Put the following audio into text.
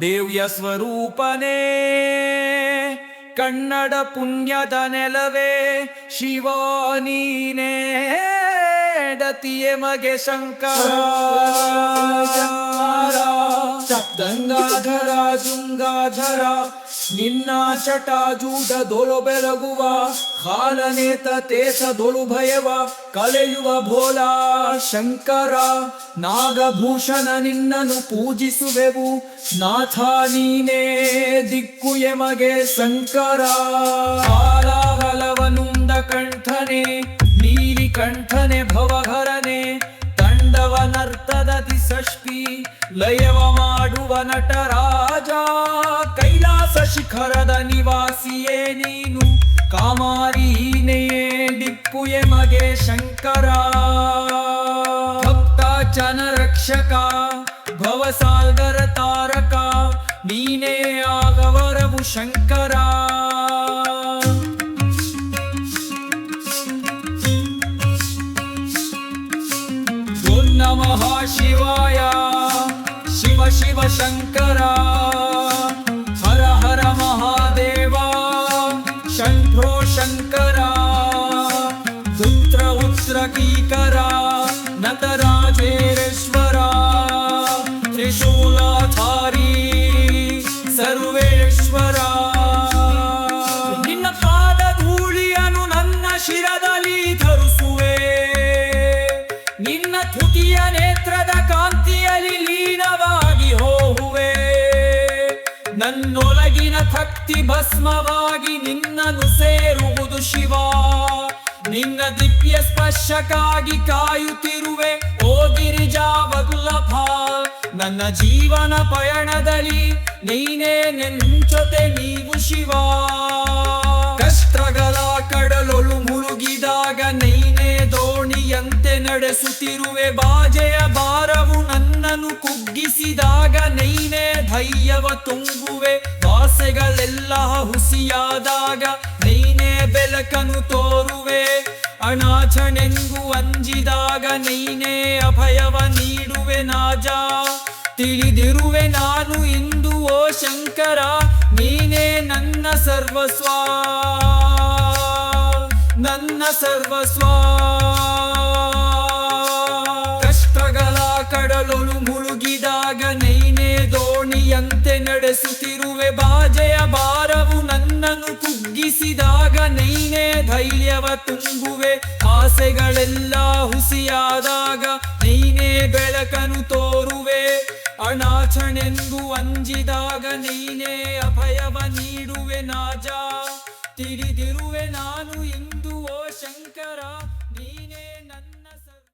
ದೇವ್ಯ ಸ್ವರೂಪನೇ. ಕನ್ನಡ ಪುಣ್ಯದ ನೆಲವೇ ಶಿವ ನೀನೇ ಡತಿಯೆ ಮಗೆ ಶಂಕರ. ಗಂಗಾಧರ ಶೃಂಗಾಧರ ನಿನ್ನ ಚಟ ದೊಲು ಬೆಳಗುವ ಕಾಲನೇತ ತೇಸದೊಳು ಭಯವ, ಕಲೆಯುವ ಭೋಲ ಶಂಕರ, ನಾಗಭೂಷಣ ನಿನ್ನನ್ನು ಪೂಜಿಸುವೆವು, ನಾಥ ನೀನೇ ದಿಕ್ಕು ಎಮಗೆ ಶಂಕರ. ಕಾಲಾಹಲವನುಂದ ಕಂಠನೆ, ನೀಲಿ ಕಂಠನೆ ಭವಹರನೆ ತಂಡವ ನರ್ತದ ದಿಸಷ್ಟಿ, ಲಯವ ನಟರಾಜ ಕೈಲಾಸ ಶಿಖರದ ನಿವಾಸಿಯೇ ನೀನು. ಕಾಮಾರೀನೆಯೇ ದಿಕ್ಕು ಎಮಗೆ ಶಂಕರ. ಭಕ್ತ, ಜನ ರಕ್ಷಕ, ಭವಸಾಗರ ತಾರಕ, ನೀನೇ ಆಗವರವು ಶಂಕರ. ನಮಃ ಶಿವಾಯ. ಶಿವ ಶಿವ ಶಂಕರ ಹರ ಹರ ಮಹಾದೇವ ಶಂಭೋ ಶಂಕರ ರುದ್ರ ಉತ್ರಕೀಕರ ನಟರಾಜೇಶ್ವರ ತ್ರಿಶೂಲಾಧಾರಿ ಸರ್ವೇಶ್ವರ ನಿನ್ನ ಪಾದ ಧೂಳಿಯನು ನನ್ನ ಶಿರದಲ್ಲಿ ಧರಿಸುವೆ ನಿನ್ನ ತುಟಿಯ ನೇತ್ರದ ಭಕ್ತಿ ಭಸ್ಮವಾಗಿ ನಿನ್ನನ್ನು ಸೇರುವುದು ಶಿವ. ನಿನ್ನ ದಿವ್ಯ ಸ್ಪರ್ಶಕ್ಕಾಗಿ ಕಾಯುತ್ತಿರುವೆ, ಓ ಗಿರಿಜಾ ವಲ್ಲಭ. ನನ್ನ ಜೀವನ ಪಯಣದಲ್ಲಿ ನೀನೇ ನೆಂಚೊತೆ ನೀವು ಶಿವ. ಕಷ್ಟಗಳ ಕಡಲೊಳು ಮುಳುಗಿದಾಗ ನೀನೇ ದೋಣಿಯಂತೆ ನಡೆಸುತ್ತಿರುವೆ. ಬಾಜೆಯ ಭಾರವು ನನ್ನನ್ನು ಕುಗ್ಗಿಸಿದಾಗ ನೀನೇ ಧೈರ್ಯವ ತುಂಬುವೆ ಆಸೆಗಳೆಲ್ಲ ಹುಸಿಯಾದಾಗ ನೀನೇ ಬೆಳಕನ್ನು ತೋರುವೆ. ಅನಾಚನೆಂಗು ಅಂಜಿದಾಗ ನೀನೇ ಅಭಯವ ನೀಡುವೆ ನಾಜ. ತಿಳಿದಿರುವೆ ನಾನು ಇಂದು ಓ ಶಂಕರ, ನೀನೇ ನನ್ನ ಸರ್ವಸ್ವ. ನನ್ನ ಸರ್ವಸ್ವ. ನಡೆಸುತ್ತಿರುವೆ. ಬಾಜೆಯ ಭಾರವು ನನ್ನನ್ನು ಕುಗ್ಗಿಸಿದಾಗ ನೈನೇ ಧೈರ್ಯವ ತುಂಬುವೆ. ಆಸೆಗಳೆಲ್ಲ ಹುಸಿಯಾದಾಗ ನೈನೇ ಬೆಳಕನು ತೋರುವೆ. ಅನಾಚನೆಂದು ಅಂಜಿದಾಗ ನೀನೇ ಅಭಯವ ನೀಡುವೆ. ನಾಜ, ತಿಳಿದಿರುವೆ ನಾನು